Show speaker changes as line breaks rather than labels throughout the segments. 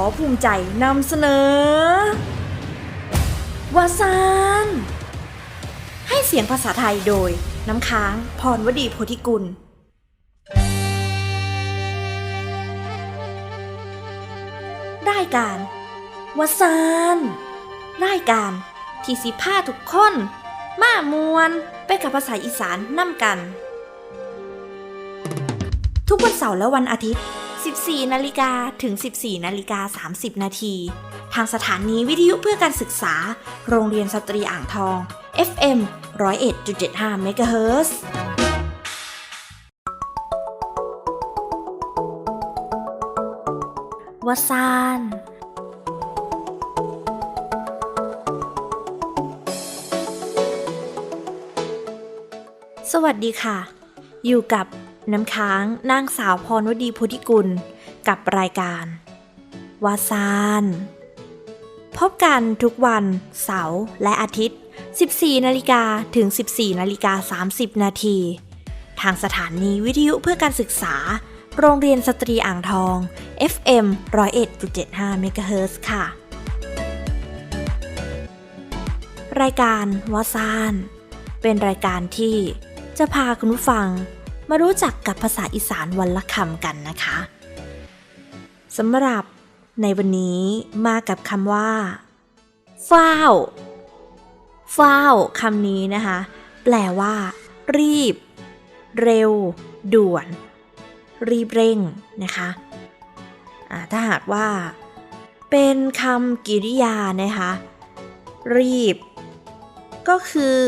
อภูมิใจนำเสนอวาซานให้เสียงภาษาไทยโดย น้ำค้าง พรวดีโพธิกุลได้การวาซานได้การที่สิผ้าทุกคนมามวนไปกับภาษาอีสานนำกัน ทุกวันเสาร์และวันอาทิตย์ 14นาฬิกาถึง 14นาฬิกา30 นาที ทางสถานีวิทยุเพื่อการศึกษา โรงเรียนสตรีอ่างทอง FM 101.75เมกะเฮิร์วาซานสวัสดีค่ะ อยู่กับ น้ำค้างนางสาวพรวดีพุทธิกุล กับรายการ วาซาน พบกันทุกวันเสาร์และอาทิตย์ 14 นาฬิกาถึง 14 นาฬิกา 30 นาที ทางสถานีวิทยุเพื่อการศึกษา โรงเรียนสตรีอ่างทอง FM 101.75 เมกะเฮิร์ค่ะ รายการวาซาน เป็นรายการที่จะพาคุณผู้ฟัง มารู้จักกับภาษาอีสานวันละคำกันนะคะสำหรับในวันนี้มากับคำว่าฟ้าวฟ้าวคำนี้นะคะ แปลว่า รีบ เร็ว ด่วน รีบเร่งนะคะถ้าหากว่า เป็นคำกริยานะคะ รีบ ก็คือ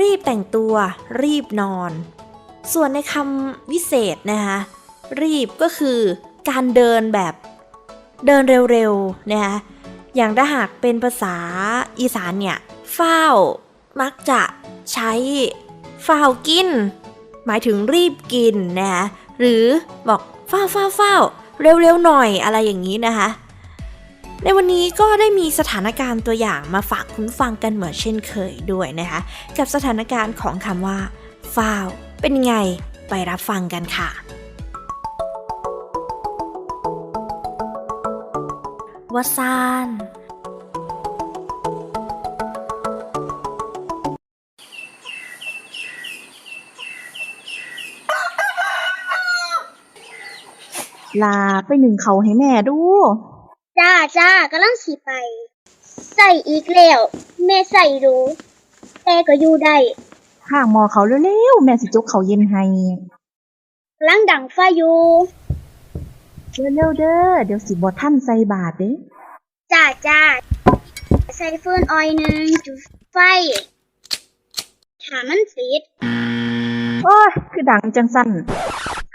รีบแต่งตัว รีบนอน ส่วนในคำวิเศษนะคะรีบก็คือการเดินแบบเดินเร็วๆนะคะอย่างถ้าหากเป็นภาษาอีสานเนี่ยเฝ้ามักจะใช้เฝ้ากิน หมายถึงรีบกินนะคะหรือบอกเฝ้าเฝ้าเฝ้าเร็วๆหน่อยอะไรอย่างนี้นะคะในวันนี้ก็ได้มีสถานการณ์ตัวอย่างมาฝากคุณฟังกันเหมือนเช่นเคยด้วยนะคะ กับสถานการณ์ของคำว่าฟ้า เป็นยังไงไปรับฟังกันค่ะวาซาน
ลาไปหนึ่งเขาให้แม่ดู
จ้าจ้ากำลังสิไป ใส่อีกแล้ว แม่ใส่ดูแต่ก็อยู่ได้
ข้างหมอเขาเร็วๆแม่สิจกเขาเย็นให้
กำลังดังไฟอยู่
เร็วๆเด้อเดี๋ยวสิบ่ท่านใส่บาทเด้
จ้าจ้าใส่ฟืนออยหนึ่งจุดไฟถามันติด
โอ้ยคือดังจังสั่น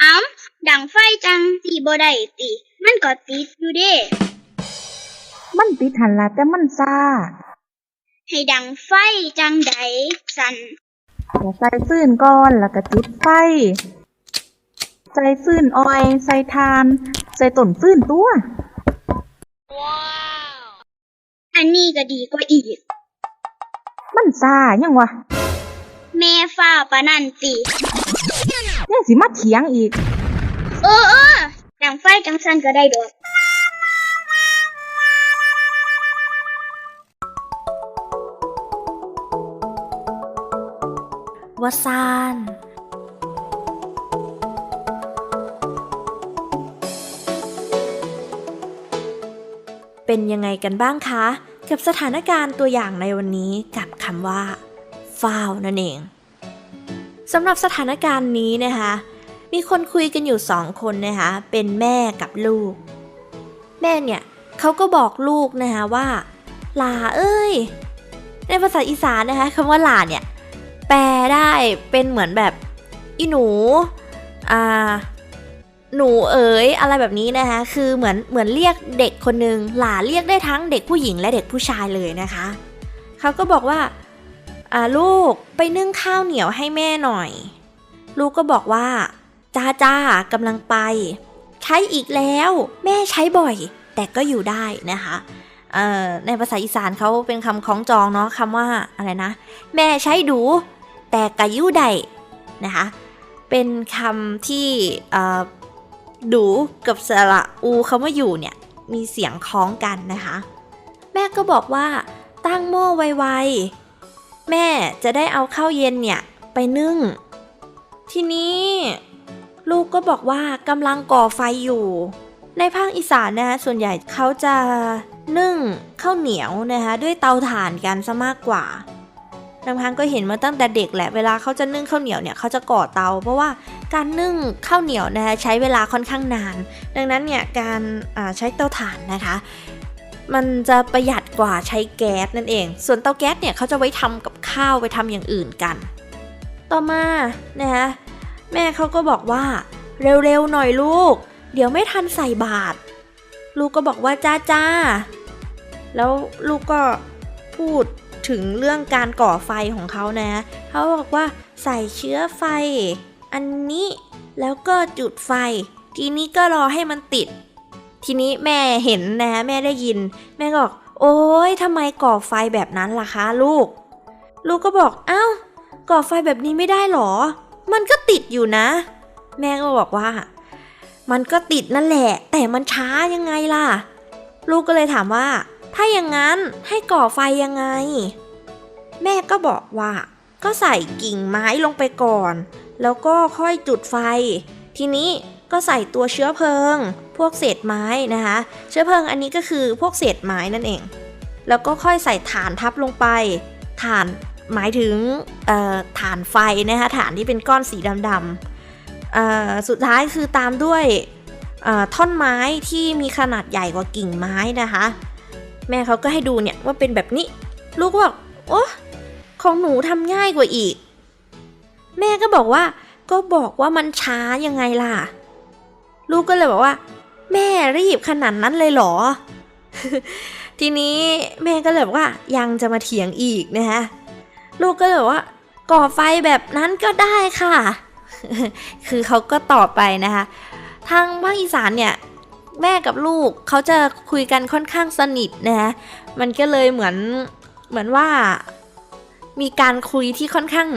อ้ำดังไฟจังตีบ่ได้ติมันก็ติดอยู่เด้
มันติดหันละแต่มันซ่า
ให้ดังไฟจังใดสัน
เดี๋ยว ใส่ฟืนก่อนแล้วก็จุดไฟ ใส่ฟืนออย ใส่ทาน ใส่ต้นฟืนตัว
อันนี้ก็ดีกว่าอีก
มันซ่ายังวะ
แม่ฟ้าปะนันติ
ยังสิมาเถียงอีก
เออเออดังไฟจังสันก็ได้ดอก
วาซานเป็นยังไงกันบ้างคะ กับสถานการณ์ตัวอย่างในวันนี้กับคำว่าฟ้าวนั่นเองสำหรับสถานการณ์นี้นะคะ มีคนคุยกันอยู่สองคนนะคะเป็นแม่กับลูก แม่เนี่ยเขาก็บอกลูกนะคะว่า หลาเอ้ย ในภาษาอีสานนะคะคำว่าหลาเนี่ย ลได้เป็นเหมือนแบบอีหนู อ่า หนูเอ๋ยอะไรแบบนี้นะคะ คือเหมือนเหมือนเรียกเด็กคนหนึ่งหลาเรียกได้ทั้งเด็กผู้หญิงและเด็กผู้ชายเลยนะคะ เขาก็บอกว่า อ่าลูกไปนึ่งข้าวเหนียวให้แม่หน่อย ลูกก็บอกว่า จ้าจ้ากำลังไป ใช้อีกแล้ว แม่ใช้บ่อย แต่ก็อยู่ได้นะคะในภาษาอีสานเขาเป็นคำคล้องจองเนาะคำว่าอะไรนะ แม่ใช้ดู แต่กะยู่ใดนะคะ เป็นคำที่ดูกับสระอูคำว่าอยู่เนี่ยมีเสียงคล้องกันนะคะ แม่ก็บอกว่าตั้งหม้อไวๆ แม่จะได้เอาข้าวเย็นเนี่ยไปนึ่ง ทีนี้ลูกก็บอกว่ากำลังก่อไฟอยู่ ในภาคอีสานนะคะส่วนใหญ่เขาจะนึ่งข้าวเหนียวนะคะด้วยเตาถ่านกันซะมากกว่า บางครั้งก็เห็นมาตั้งแต่เด็กแหละเวลาเขาจะนึ่งข้าวเหนียวเนี่ยเขาจะก่อเตา เพราะว่าการนึ่งข้าวเหนียวนะคะใช้เวลาค่อนข้างนาน ดังนั้นเนี่ยการใช้เตาถ่านนะคะมันจะประหยัดกว่าใช้แก๊สนั่นเอง ส่วนเตาแก๊สเนี่ยเขาจะไว้ทำกับข้าวไปทำอย่างอื่นกัน ต่อมานะคะแม่เขาก็บอกว่าเร็วๆหน่อยลูก เดี๋ยวไม่ทันใส่บาตรลูกก็บอกว่าจ้าจ้าแล้วลูกก็พูด ถึงเรื่องการก่อไฟของเขานะ เขาบอกว่าใส่เชื้อไฟ อันนี้แล้วก็จุดไฟ ทีนี้ก็รอให้มันติด ทีนี้แม่เห็นนะ แม่ได้ยิน แม่บอก โอ๊ยทำไมก่อไฟแบบนั้นล่ะคะ ลูก ลูกก็บอกเอ้าก่อไฟแบบนี้ไม่ได้หรอ มันก็ติดอยู่นะ แม่ก็บอกว่า มันก็ติดนั่นแหละ แต่มันช้ายังไงล่ะ ลูกก็เลยถามว่า ถ้าอย่างนั้นให้ก่อไฟยังไง แม่ก็บอกว่า ก็ใส่กิ่งไม้ลงไปก่อน แล้วก็ค่อยจุดไฟ ทีนี้ก็ใส่ตัวเชื้อเพลิง พวกเศษไม้นะคะ เชื้อเพลิงอันนี้ก็คือพวกเศษไม้นั่นเอง แล้วก็ค่อยใส่ถ่านทับลงไปถ่านหมายถึงเอ่อถ่านไฟนะคะถ่านที่เป็นก้อนสีดำๆสุดท้ายคือตามด้วยท่อนไม้ที่มีขนาดใหญ่กว่ากิ่งไม้นะคะ แม่เขาก็ให้ดูเนี่ยว่าเป็นแบบนี้ ลูกก็บอกโอ้ของหนูทำง่ายกว่าอีก แม่ก็บอกว่า ก็บอกว่ามันช้ายังไงล่ะ ลูกก็เลยบอกว่า แม่รีบขนาดนั้นเลยเหรอ ทีนี้แม่ก็เลยบอกว่ายังจะมาเถียงอีกนะคะลูกก็เลยบอกว่า ก่อไฟแบบนั้นก็ได้ค่ะ คือเขาก็ตอบไปนะคะ ทางภาคอีสานเนี่ย แม่กับลูกเขาจะคุยกันค่อนข้างสนิทนะมันก็เลยเหมือนเหมือนว่า มีการคุยที่ค่อนข้าง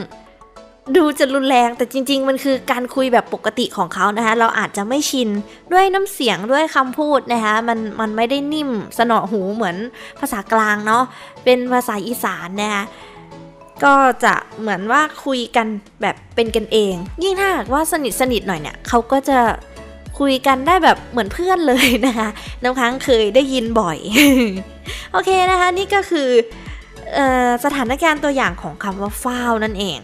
ดูจะรุนแรงแต่จริง ๆ มันคือการคุยแบบปกติของเขานะคะ เราอาจจะไม่ชินด้วยน้ำเสียงด้วยคำพูดนะคะมันมันไม่ได้นิ่มสนอหูเหมือนภาษากลางเนาะเป็นภาษาอีสานนะคะก็จะเหมือนว่าคุยกันแบบเป็นกันเอง ยิ่งถ้าหากว่าสนิทสนิทหน่อยเนี่ยเขาก็จะ คุยกันได้แบบเหมือนเพื่อนเลยนะคะน้ำค้างเคยได้ยินบ่อย โอเคนะคะนี่ก็คือออสถานการณ์ตัวอย่างของคำว่าฟ้าวนั่นเอง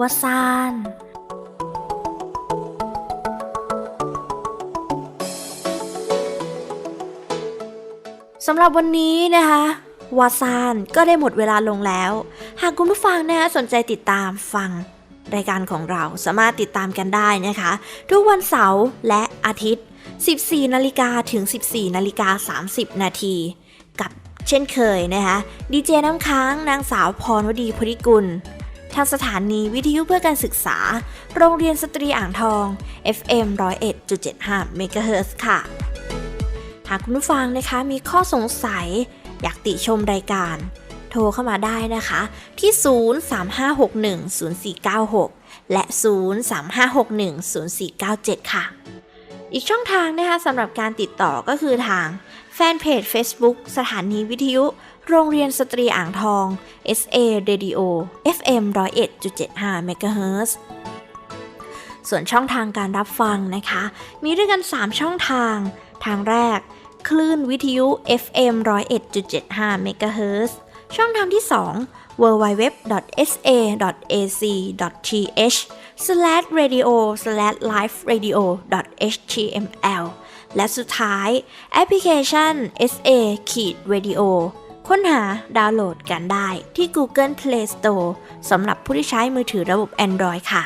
ว่าซานสำหรับวันนี้นะคะวาซานก็ได้หมดเวลาลงแล้ว หากคุณผู้ฟังนะคะสนใจติดตามฟัง รายการของเราสามารถติดตามกันได้นะคะ ทุกวันเสาร์และอาทิตย์ 14 นาฬิกาถึง 14 นาฬิกา 30 นาทีกับเช่นเคยนะคะดีเจน้ำค้างนางสาวพรวดีพริกุล ทางสถานีวิทยุเพื่อการศึกษา โรงเรียนสตรีอ่างทอง FM 101.75 MHz ค่ะ หากคุณผู้ฟังนะคะมีข้อสงสัยอยากติชมรายการ โทรเข้ามาได้นะคะ ที่ 035610496 และ 035610497 ค่ะ อีกช่องทางนะคะสำหรับการติดต่อก็คือทางแฟนเพจ Facebook สถานีวิทยุ โรงเรียนสตรีอ่างทอง SA Radio FM 101.75 MHz ส่วนช่องทางการรับฟังนะคะ มีด้วยกัน 3 ช่องทาง ทางแรก คลื่นวิทยุ FM 101.75 MHz ช่องทางที่ 2 www.sa.ac.th/radio/liferadio.html และสุดท้ายแอปพลิเคชัน SA Radio ค้นหาดาวน์โหลดกันได้ที่ Google Play Store สำหรับผู้ที่ใช้มือถือระบบ Android ค่ะ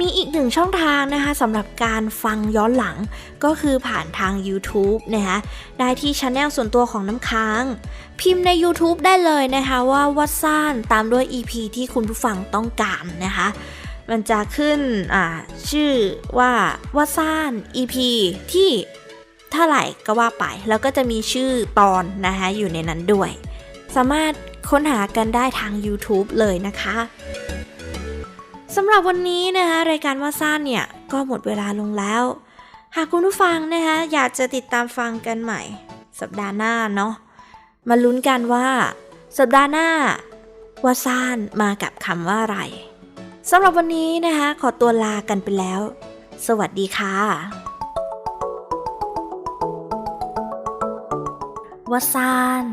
มีอีกหนึ่งช่องทางนะคะสำหรับการฟังย้อนหลัง ก็คือผ่านทาง YouTube นะคะได้ที่ช anel ส่วนตัวของน้ำค้าง พิมพ์ใน YouTube ได้เลยนะคะว่าวัดซ่านตามด้วย EP ที่คุณผู้ฟังต้องการนะคะมันจะขึ้นอ่าชื่อว่าวัดซ่าน EP ที่เท่าไหร่ก็ว่าไป แล้วก็จะมีชื่อตอนนะคะอยู่ในนั้นด้วย สามารถค้นหากันได้ทาง YouTube เลยนะคะ สำหรับวันนี้นะคะรายการว่าซ่านเนี่ยก็หมดเวลาลงแล้ว หากคุณผู้ฟังนะคะอยากจะติดตามฟังกันใหม่ สัปดาห์หน้าเนาะมาลุ้นกันว่า สัปดาห์หน้าว่าซานมากับคำว่าอะไรสำหรับวันนี้นะคะขอตัวลากันไปแล้ว สวัสดีค่ะว่าซาน